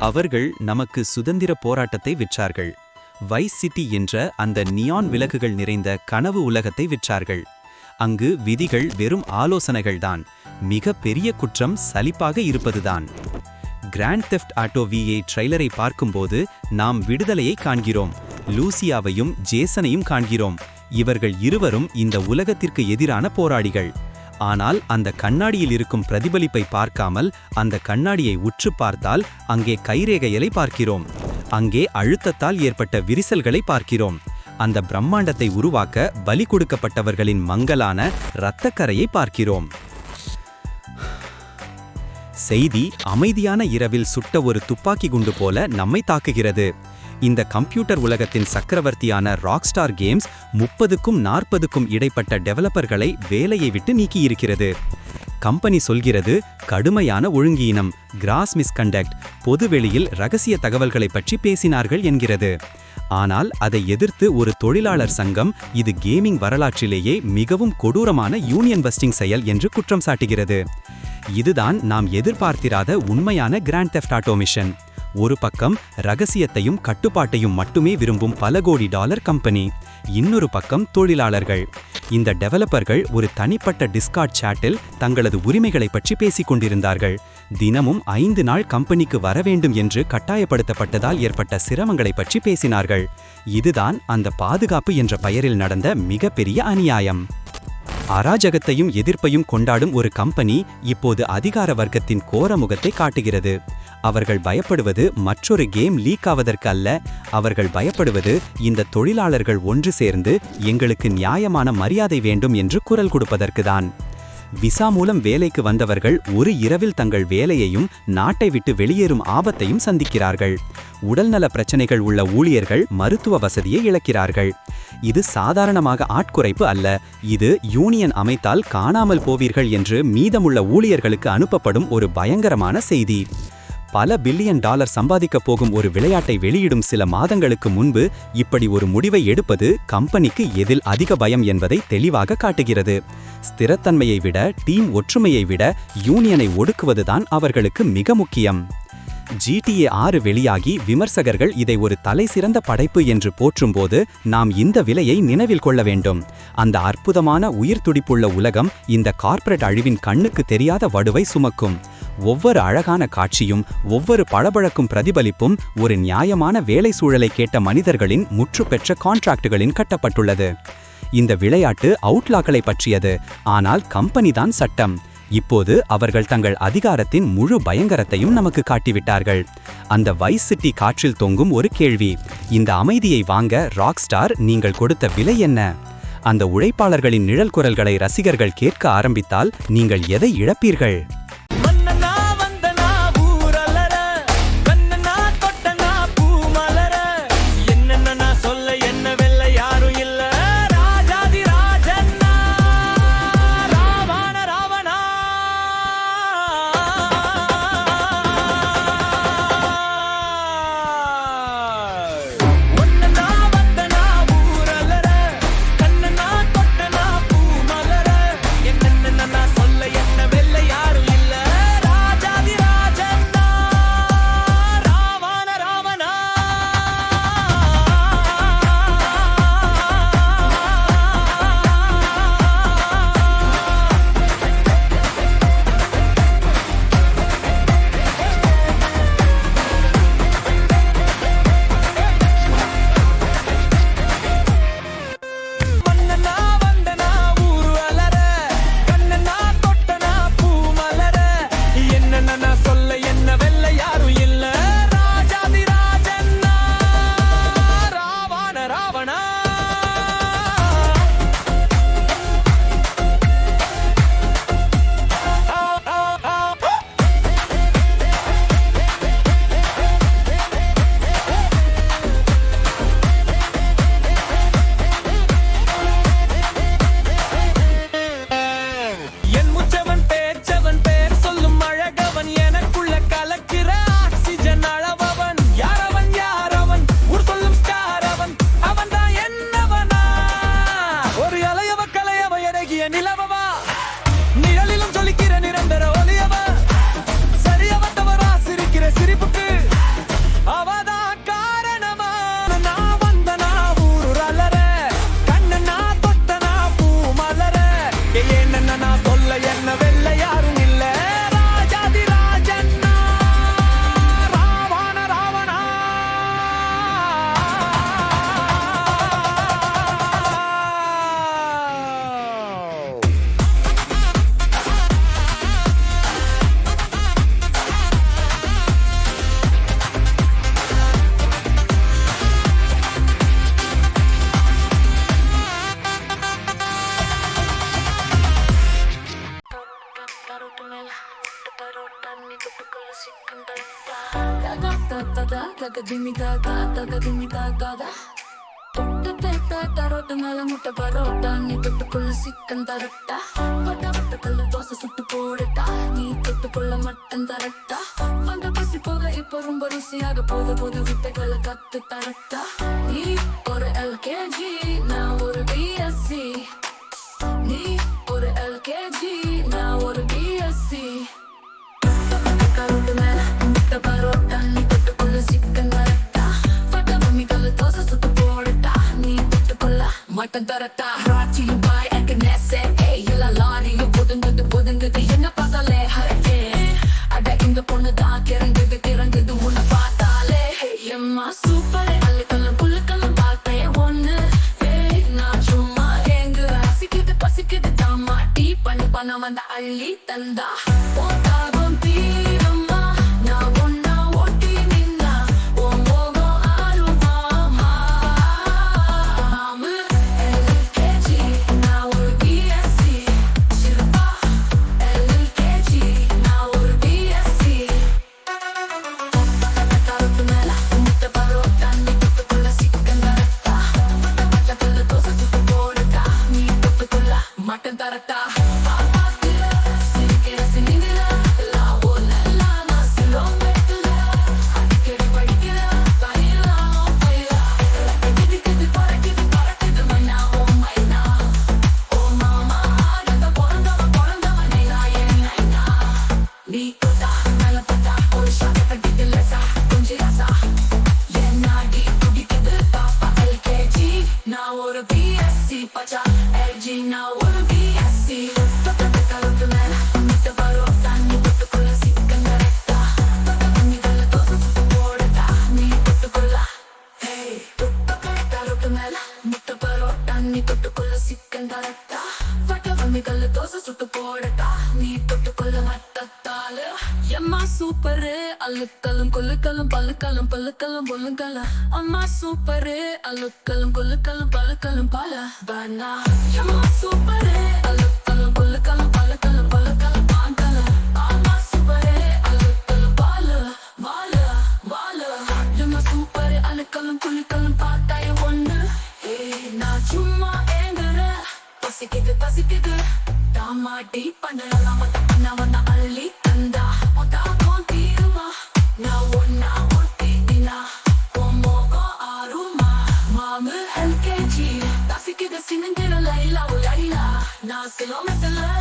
அவர்கள் நமக்கு சுதந்திர போராட்டத்தை விற்றார்கள். வைஸ் சிட்டி என்ற அந்த நியான் விளக்குகள் நிறைந்த கனவு உலகத்தை விற்றார்கள். அங்கு விதிகள் வெறும் ஆலோசனைகள்தான். மிக பெரிய குற்றம் சலிப்பாக இருப்பதுதான். கிராண்ட் தெஃப்ட் ஆட்டோ விஏ ட்ரெய்லரை பார்க்கும்போது நாம் விடுதலையை காண்கிறோம். லூசியாவையும் ஜேசனையும் காண்கிறோம். இவர்கள் இருவரும் இந்த உலகத்திற்கு எதிரான போராடிகள் ஆனால் அந்த கண்ணாடியில் இருக்கும் பிரதிபலிப்பை பார்க்காமல் அந்த கண்ணாடியை உற்று பார்த்தால் அங்கே கைரேகைகளை பார்க்கிறோம். அங்கே அழுத்தத்தால் ஏற்பட்ட விரிசல்களை பார்க்கிறோம். அந்த பிரம்மாண்டத்தை உருவாக்க பலி கொடுக்கப்பட்டவர்களின் மங்கலான இரத்தக்கரையை பார்க்கிறோம். செய்தி அமைதியான இரவில் சுட்ட ஒரு துப்பாக்கி குண்டு போல நம்மை தாக்குகிறது. இந்த கம்ப்யூட்டர் உலகத்தின் சக்கரவர்த்தியான ராக்ஸ்டார் கேம்ஸ் முப்பதுக்கும் நாற்பதுக்கும் இடைப்பட்ட டெவலப்பர்களை வேலையை விட்டு நீக்கியிருக்கிறது. கம்பெனி சொல்கிறது கடுமையான ஒழுங்கீனம் கிராஸ் மிஸ்கண்டக்ட் பொதுவெளியில் ரகசிய தகவல்களை பற்றி பேசினார்கள் என்கிறது. ஆனால் அதை எதிர்த்து ஒரு தொழிலாளர் சங்கம் இது கேமிங் வரலாற்றிலேயே மிகவும் கொடூரமான யூனியன் பஸ்டிங் செயல் என்று குற்றம் சாட்டுகிறது. இதுதான் நாம் எதிர்பார்த்திராத உண்மையான கிராண்ட் தெஃப்ட் ஆட்டோமிஷன் ஒரு பக்கம் ரகசியத்தையும் கட்டுப்பாட்டையும் மட்டுமே விரும்பும் பல கோடி டாலர் கம்பெனி இன்னொரு பக்கம் தொழிலாளர்கள். இந்த டெவலப்பர்கள் ஒரு தனிப்பட்ட டிஸ்கார்ட் சாட்டில் தங்களது உரிமைகளை பற்றி பேசிக் கொண்டிருந்தார்கள். தினமும் ஐந்து நாள் கம்பெனிக்கு வர வேண்டும் என்று கட்டாயப்படுத்தப்பட்டதால் ஏற்பட்ட சிரமங்களை பற்றி பேசினார்கள். இதுதான் அந்த பாதுகாப்பு என்ற பெயரில் நடந்த மிகப்பெரிய அநியாயம். அராஜகத்தையும் எதிர்ப்பையும் கொண்டாடும் ஒரு கம்பெனி இப்போது அதிகார வர்க்கத்தின் கோர முகத்தை காட்டுகிறது. அவர்கள் பயப்படுவது மற்றொரு கேம் லீக் ஆவதற்கு அல்ல. அவர்கள் பயப்படுவது இந்த தொழிலாளர்கள் ஒன்று சேர்ந்து எங்களுக்கு நியாயமான மரியாதை வேண்டும் என்று குரல் கொடுப்பதற்கு தான். விசா மூலம் வேலைக்கு வந்தவர்கள் ஒரு இரவில் தங்கள் வேலையையும் நாட்டை விட்டு வெளியேறும் ஆபத்தையும் சந்திக்கிறார்கள். உடல்நல பிரச்சனைகள் உள்ள ஊழியர்கள் மருத்துவ வசதியை இழக்கிறார்கள். இது சாதாரணமாக ஆட்குறைப்பு அல்ல. இது யூனியன் அமைத்தால் காணாமல் போவீர்கள் என்று மீதமுள்ள ஊழியர்களுக்கு அனுப்பப்படும் ஒரு பயங்கரமான செய்தி. பல பில்லியன் டாலர் சம்பாதிக்கப் போகும் ஒரு விளையாட்டை வெளியிடும் சில மாதங்களுக்கு முன்பு இப்படி ஒரு முடிவை எடுப்பது கம்பெனிக்கு எதில் அதிக பயம் என்பதை தெளிவாக காட்டுகிறது. ஸ்திரத்தன்மையை விட டீம் ஒற்றுமையை விட யூனியனை ஒடுக்குவதுதான் அவர்களுக்கு மிக முக்கியம். ஜிடிஏ ஆறு வெளியாகி விமர்சகர்கள் இதை ஒரு தலை சிறந்த படைப்பு என்று போற்றும்போது நாம் இந்த விலையை நினைவில் கொள்ள வேண்டும். அந்த அற்புதமான உயிர் துடிப்புள்ள உலகம் இந்த கார்ப்பரேட் அழிவின் கண்ணுக்கு தெரியாத வடுவை சுமக்கும். ஒவ்வொரு அழகான காட்சியும் ஒவ்வொரு பளபழக்கும் பிரதிபலிப்பும் ஒரு நியாயமான வேலை சூழலை கேட்ட மனிதர்களின் முற்றுப்பெற்ற கான்ட்ராக்டுகளின் கட்டப்பட்டுள்ளது. இந்த விளையாட்டு அவுட்லாக்களை பற்றியது. ஆனால் கம்பெனி தான் சட்டம். இப்போது அவர்கள் தங்கள் அதிகாரத்தின் முழு பயங்கரத்தையும் நமக்கு காட்டிவிட்டார்கள். அந்த வைஸ் சிட்டி காற்றில் தொங்கும் ஒரு கேள்வி. இந்த அமைதியை வாங்க ராக் ஸ்டார் நீங்கள் கொடுத்த விலை என்ன? அந்த உழைப்பாளர்களின் நிழல் குரல்களை ரசிகர்கள் கேட்க ஆரம்பித்தால் நீங்கள் எதை இழப்பீர்கள்? Ta ta taka dimi ta ta taka பேட்டா ta மேல முட்டை பரோட்டா நீ தொட்டுக்குள்ள சிக்கன் தரட்டா? வட்ட வட்ட கல்லு தோசை சுட்டு போடட்டா? நீ தொட்டுக்குள்ள மட்டன் தரட்டா? வந்த பசி போக இப்ப ரொம்ப ருசியாக போத போது வித்தைகளை கத்து தரட்டா? நீ ஒரு எல்கேஜி நான் ஒரு பிஎஸ்சி நீ ஒரு எல்கேஜி மட்டன் ராட்சியும் பாய் எனக்கு நெசே. ஏய் எல்லா லாரியும் புதுங்குது புதுங்குது. என்ன பார்த்தாலே? ஹரே. அட இந்த பொண்ணு தான் கிறங்குது கிறங்குது உன்னை பார்த்தாலே. எம்மா சூப்பர் அள்ளிக்கல்லும் புல்லுக்கல்லும் பார்த்தே ஒண்ணு. ஏய் நான் சும்மா எங்கு பசிக்குது பசிக்குது தாமா டீ பண்ணி பண்ண வந்த அள்ளி தந்தா. போட்டாகும் சூப்பரு. அழுக்கலும் கொல்லுக்கலும் பழுக்கலும் பழுக்கலும் பொல்லுக்கலும் அம்மா சூப்பரு. அழுக்கலும் கொல்லுக்கலும் பழுக்கலும் பல. பனா எம்மா சூப்பரு. அழுக்கலும் கொல்லுக்கலும் பல்லுக்கலும் பல்லுக்கலும் பாங்கலும் அம்மா சூப்பரு. அழுக்கலும் பாலு. பாலு பாலு எம்மா சூப்பரு. அழுக்கலும் கொல்லுக்கலும் பார்த்தாய ஒண்ணு. ஏ நான் சும்மா ஏங்குற பசிக்குது பசிக்குது. தாமாட்டி பண்ணலாம் பண்ண. Así lo